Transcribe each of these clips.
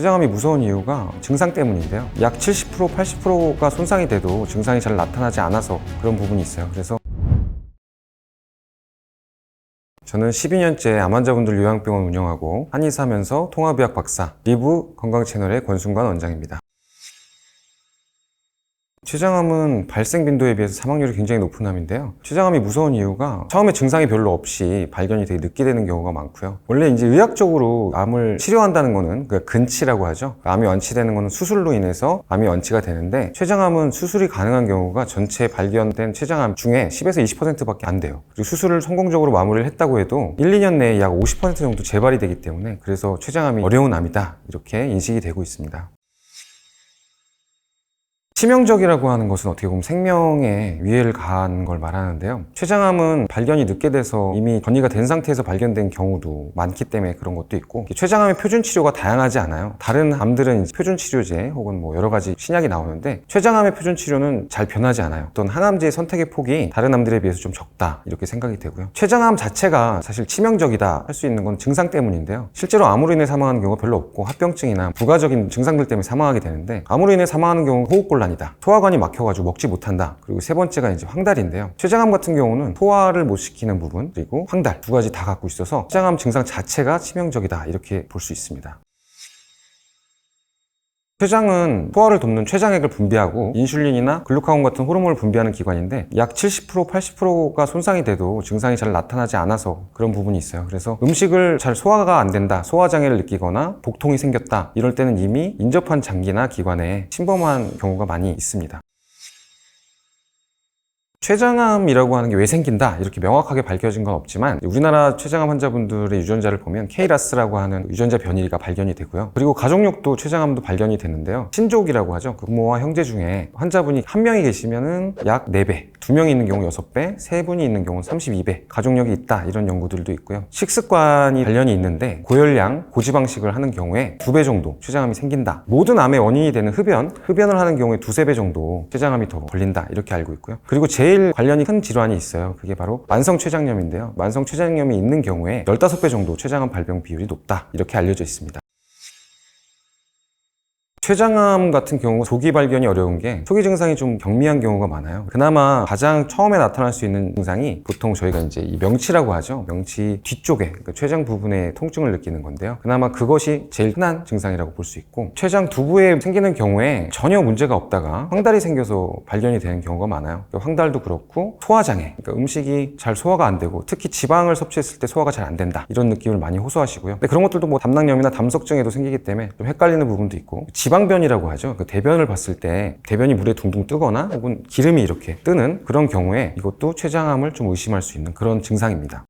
췌장암이 무서운 이유가 증상 때문인데요. 약 70% 80%가 손상이 돼도 증상이 잘 나타나지 않아서 그런 부분이 있어요. 그래서 저는 12년째 암 환자분들 요양병원 운영하고 한의사면서 통합의학 박사 리브 건강 채널의 권순관 원장입니다. 췌장암은 발생 빈도에 비해서 사망률이 굉장히 높은 암인데요. 췌장암이 무서운 이유가 처음에 증상이 별로 없이 발견이 되게 늦게 되는 경우가 많고요. 원래 이제 의학적으로 암을 치료한다는 거는 그 근치라고 하죠. 암이 완치되는 거는 수술로 인해서 암이 완치가 되는데 췌장암은 수술이 가능한 경우가 전체 발견된 췌장암 중에 10에서 20%밖에 안 돼요. 그리고 수술을 성공적으로 마무리를 했다고 해도 1, 2년 내에 약 50% 정도 재발이 되기 때문에 그래서 췌장암이 어려운 암이다 이렇게 인식이 되고 있습니다. 치명적이라고 하는 것은 어떻게 보면 생명에 위해를 가한 걸 말하는데요. 췌장암은 발견이 늦게 돼서 이미 전이가 된 상태에서 발견된 경우도 많기 때문에 그런 것도 있고 췌장암의 표준 치료가 다양하지 않아요. 다른 암들은 표준 치료제 혹은 뭐 여러 가지 신약이 나오는데 췌장암의 표준 치료는 잘 변하지 않아요. 어떤 항암제의 선택의 폭이 다른 암들에 비해서 좀 적다 이렇게 생각이 되고요. 췌장암 자체가 사실 치명적이다 할 수 있는 건 증상 때문인데요. 실제로 암으로 인해 사망하는 경우가 별로 없고 합병증이나 부가적인 증상들 때문에 사망하게 되는데 암으로 인해 사망하는 경우는 호흡곤란 이다. 소화관이 막혀가지고 먹지 못한다. 그리고 세 번째가 이제 황달인데요. 췌장암 같은 경우는 소화를 못 시키는 부분 그리고 황달 두 가지 다 갖고 있어서 췌장암 증상 자체가 치명적이다 이렇게 볼 수 있습니다. 췌장은 소화를 돕는 췌장액을 분비하고 인슐린이나 글루카곤 같은 호르몬을 분비하는 기관인데 약 70% 80%가 손상이 돼도 증상이 잘 나타나지 않아서 그런 부분이 있어요. 그래서 음식을 잘 소화가 안 된다, 소화 장애를 느끼거나 복통이 생겼다 이럴 때는 이미 인접한 장기나 기관에 침범한 경우가 많이 있습니다. 췌장암이라고 하는 게 왜 생긴다 이렇게 명확하게 밝혀진 건 없지만 우리나라 췌장암 환자분들의 유전자를 보면 KRAS라고 하는 유전자 변이가 발견이 되고요. 그리고 가족력도 췌장암도 발견이 되는데요. 친족이라고 하죠. 그 부모와 형제 중에 환자분이 한 명이 계시면은 약 4배, 두 명이 있는 경우 6배, 세 분이 있는 경우는 32배 가족력이 있다 이런 연구들도 있고요. 식습관이 관련이 있는데 고열량, 고지방식을 하는 경우에 두 배 정도 췌장암이 생긴다. 모든 암의 원인이 되는 흡연, 흡연을 하는 경우에 두세 배 정도 췌장암이 더 걸린다 이렇게 알고 있고요. 그리고 제일 관련이 큰 질환이 있어요. 그게 바로 만성 췌장염인데요. 만성 췌장염이 있는 경우에 15배 정도 췌장암 발병 비율이 높다 이렇게 알려져 있습니다. 췌장암 같은 경우 조기 발견이 어려운 게 초기 증상이 좀 경미한 경우가 많아요. 그나마 가장 처음에 나타날 수 있는 증상이 보통 저희가 이제 이 명치라고 하죠. 명치 뒤쪽에 그러니까 췌장 부분에 통증을 느끼는 건데요. 그나마 그것이 제일 흔한 증상이라고 볼 수 있고 췌장 두부에 생기는 경우에 전혀 문제가 없다가 황달이 생겨서 발견이 되는 경우가 많아요. 그러니까 황달도 그렇고 소화 장애, 그러니까 음식이 잘 소화가 안 되고 특히 지방을 섭취했을 때 소화가 잘 안 된다 이런 느낌을 많이 호소하시고요. 근데 그런 것들도 뭐 담낭염이나 담석증에도 생기기 때문에 좀 헷갈리는 부분도 있고 지 방변이라고 하죠. 그 대변을 봤을 때 대변이 물에 둥둥 뜨거나 혹은 기름이 이렇게 뜨는 그런 경우에 이것도 췌장암을 좀 의심할 수 있는 그런 증상입니다.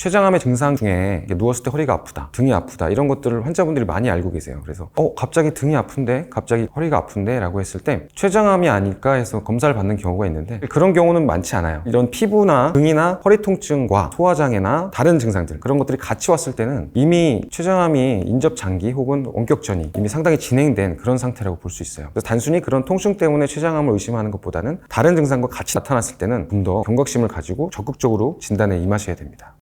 췌장암의 증상 중에 누웠을 때 허리가 아프다, 등이 아프다 이런 것들을 환자분들이 많이 알고 계세요. 그래서 어 갑자기 등이 아픈데, 갑자기 허리가 아픈데라고 했을 때 췌장암이 아닐까 해서 검사를 받는 경우가 있는데 그런 경우는 많지 않아요. 이런 피부나 등이나 허리 통증과 소화장애나 다른 증상들 그런 것들이 같이 왔을 때는 이미 췌장암이 인접 장기 혹은 원격 전이 이미 상당히 진행된 그런 상태라고 볼 수 있어요. 그래서 단순히 그런 통증 때문에 췌장암을 의심하는 것보다는 다른 증상과 같이 나타났을 때는 좀 더 경각심을 가지고 적극적으로 진단에 임하셔야 됩니다.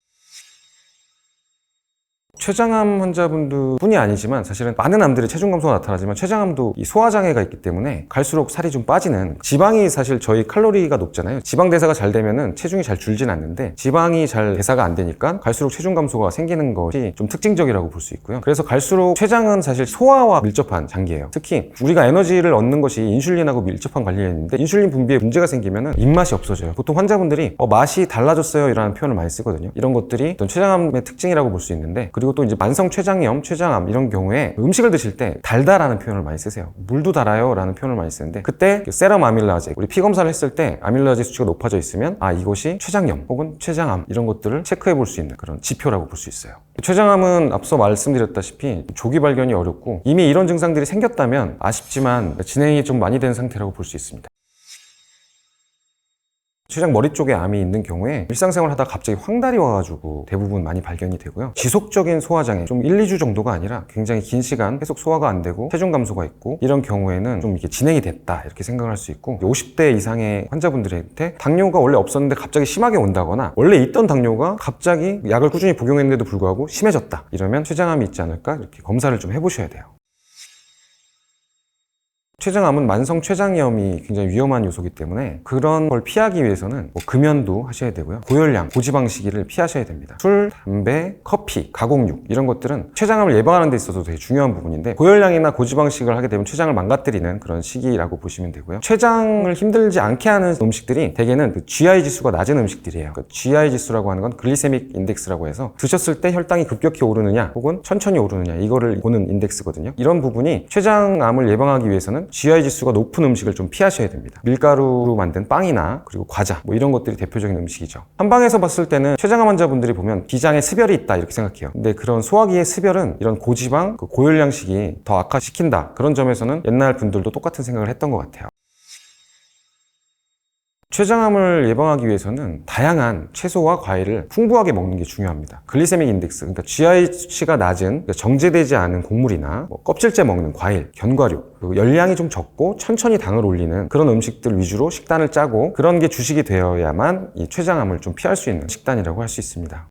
췌장암 환자분들 뿐이 아니지만 사실은 많은 암들의 체중 감소가 나타나지만 췌장암도 이 소화 장애가 있기 때문에 갈수록 살이 좀 빠지는 지방이 사실 저희 칼로리가 높잖아요. 지방 대사가 잘 되면은 체중이 잘 줄진 않는데 지방이 잘 대사가 안 되니까 갈수록 체중 감소가 생기는 것이 좀 특징적이라고 볼 수 있고요. 그래서 갈수록 췌장은 사실 소화와 밀접한 장기예요. 특히 우리가 에너지를 얻는 것이 인슐린하고 밀접한 관련인데 인슐린 분비에 문제가 생기면은 입맛이 없어져요. 보통 환자분들이 어, 맛이 달라졌어요 이라는 표현을 많이 쓰거든요. 이런 것들이 어떤 췌장암의 특징이라고 볼 수 있는데 그리고 또 이제 만성 췌장염, 췌장암 이런 경우에 음식을 드실 때 달다라는 표현을 많이 쓰세요. 물도 달아요라는 표현을 많이 쓰는데 그때 그 세럼 아밀라제 우리 피 검사를 했을 때 아밀라제 수치가 높아져 있으면 아 이것이 췌장염 혹은 췌장암 이런 것들을 체크해 볼 수 있는 그런 지표라고 볼 수 있어요. 췌장암은 앞서 말씀드렸다시피 조기 발견이 어렵고 이미 이런 증상들이 생겼다면 아쉽지만 진행이 좀 많이 된 상태라고 볼 수 있습니다. 췌장 머리 쪽에 암이 있는 경우에 일상생활 하다가 갑자기 황달이 와가지고 대부분 많이 발견이 되고요. 지속적인 소화장애, 좀 1, 2주 정도가 아니라 굉장히 긴 시간 계속 소화가 안 되고 체중 감소가 있고 이런 경우에는 좀 이게 진행이 됐다 이렇게 생각을 할수 있고 50대 이상의 환자분들한테 당뇨가 원래 없었는데 갑자기 심하게 온다거나 원래 있던 당뇨가 갑자기 약을 꾸준히 복용했는데도 불구하고 심해졌다 이러면 췌장암이 있지 않을까 이렇게 검사를 좀 해보셔야 돼요. 췌장암은 만성 췌장염이 굉장히 위험한 요소이기 때문에 그런 걸 피하기 위해서는 뭐 금연도 하셔야 되고요. 고열량, 고지방 식이를 피하셔야 됩니다. 술, 담배, 커피, 가공육 이런 것들은 췌장암을 예방하는 데 있어서 되게 중요한 부분인데 고열량이나 고지방 식을 하게 되면 췌장을 망가뜨리는 그런 시기라고 보시면 되고요. 췌장을 힘들지 않게 하는 음식들이 대개는 그 GI 지수가 낮은 음식들이에요. 그 GI 지수라고 하는 건 글리세믹 인덱스라고 해서 드셨을 때 혈당이 급격히 오르느냐 혹은 천천히 오르느냐 이거를 보는 인덱스거든요. 이런 부분이 췌장암을 예방하기 위해서는 GI 지수가 높은 음식을 좀 피하셔야 됩니다. 밀가루로 만든 빵이나 그리고 과자 뭐 이런 것들이 대표적인 음식이죠. 한방에서 봤을 때는 췌장암 환자분들이 보면 비장에 습열이 있다 이렇게 생각해요. 근데 그런 소화기의 습열은 이런 고지방, 그 고열량식이 더 악화시킨다. 그런 점에서는 옛날 분들도 똑같은 생각을 했던 것 같아요. 췌장암을 예방하기 위해서는 다양한 채소와 과일을 풍부하게 먹는 게 중요합니다. 글리세믹 인덱스, 그러니까 GIC가 낮은 그러니까 정제되지 않은 곡물이나 뭐 껍질째 먹는 과일, 견과류, 열량이 좀 적고 천천히 당을 올리는 그런 음식들 위주로 식단을 짜고 그런 게 주식이 되어야만 이 췌장암을 좀 피할 수 있는 식단이라고 할 수 있습니다.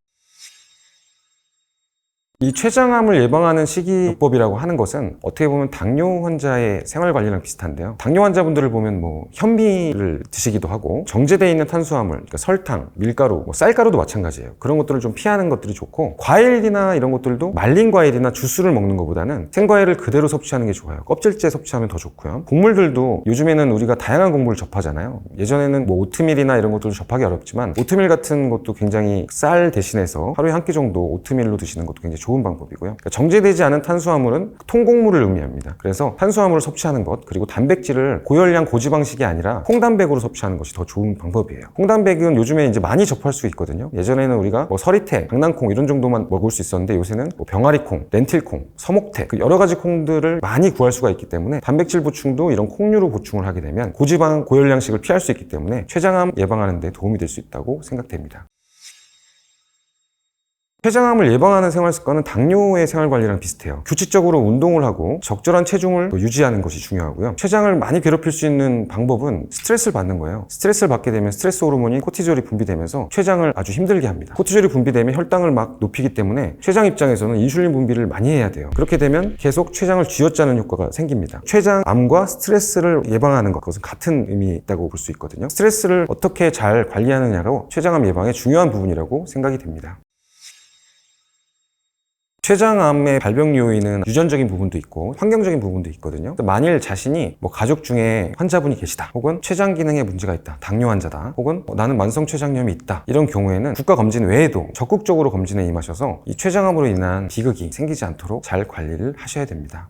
이 췌장암을 예방하는 식이요법이라고 하는 것은 어떻게 보면 당뇨 환자의 생활 관리랑 비슷한데요. 당뇨 환자분들을 보면 뭐 현미를 드시기도 하고 정제되어 있는 탄수화물, 그러니까 설탕, 밀가루, 뭐 쌀가루도 마찬가지예요. 그런 것들을 좀 피하는 것들이 좋고 과일이나 이런 것들도 말린 과일이나 주스를 먹는 것보다는 생과일을 그대로 섭취하는 게 좋아요. 껍질째 섭취하면 더 좋고요. 곡물들도 요즘에는 우리가 다양한 곡물을 접하잖아요. 예전에는 뭐 오트밀이나 이런 것들도 접하기 어렵지만 오트밀 같은 것도 굉장히 쌀 대신해서 하루에 한 끼 정도 오트밀로 드시는 것도 굉장히 좋은 방법이고요. 그러니까 정제되지 않은 탄수화물은 통곡물을 의미합니다. 그래서 탄수화물을 섭취하는 것 그리고 단백질을 고열량 고지방식이 아니라 홍단백으로 섭취하는 것이 더 좋은 방법이에요. 홍단백은 요즘에 이제 많이 접할 수 있거든요. 예전에는 우리가 뭐 서리태, 강낭콩 이런 정도만 먹을 수 있었는데 요새는 뭐 병아리콩, 렌틸콩, 서목태 그 여러 가지 콩들을 많이 구할 수가 있기 때문에 단백질 보충도 이런 콩류로 보충을 하게 되면 고지방 고열량식을 피할 수 있기 때문에 췌장암 예방하는 데 도움이 될 수 있다고 생각됩니다. 췌장암을 예방하는 생활 습관은 당뇨의 생활 관리랑 비슷해요. 규칙적으로 운동을 하고 적절한 체중을 유지하는 것이 중요하고요. 췌장을 많이 괴롭힐 수 있는 방법은 스트레스를 받는 거예요. 스트레스를 받게 되면 스트레스 호르몬인 코티졸이 분비되면서 췌장을 아주 힘들게 합니다. 코티졸이 분비되면 혈당을 막 높이기 때문에 췌장 입장에서는 인슐린 분비를 많이 해야 돼요. 그렇게 되면 계속 췌장을 쥐어짜는 효과가 생깁니다. 췌장암과 스트레스를 예방하는 것 그것은 같은 의미에 있다고 볼 수 있거든요. 스트레스를 어떻게 잘 관리하느냐가 췌장암 예방의 중요한 부분이라고 생각이 됩니다. 췌장암의 발병 요인은 유전적인 부분도 있고 환경적인 부분도 있거든요. 만일 자신이 뭐 가족 중에 환자분이 계시다, 혹은 췌장 기능에 문제가 있다, 당뇨 환자다, 혹은 어, 나는 만성 췌장염이 있다 이런 경우에는 국가 검진 외에도 적극적으로 검진에 임하셔서 이 췌장암으로 인한 비극이 생기지 않도록 잘 관리를 하셔야 됩니다.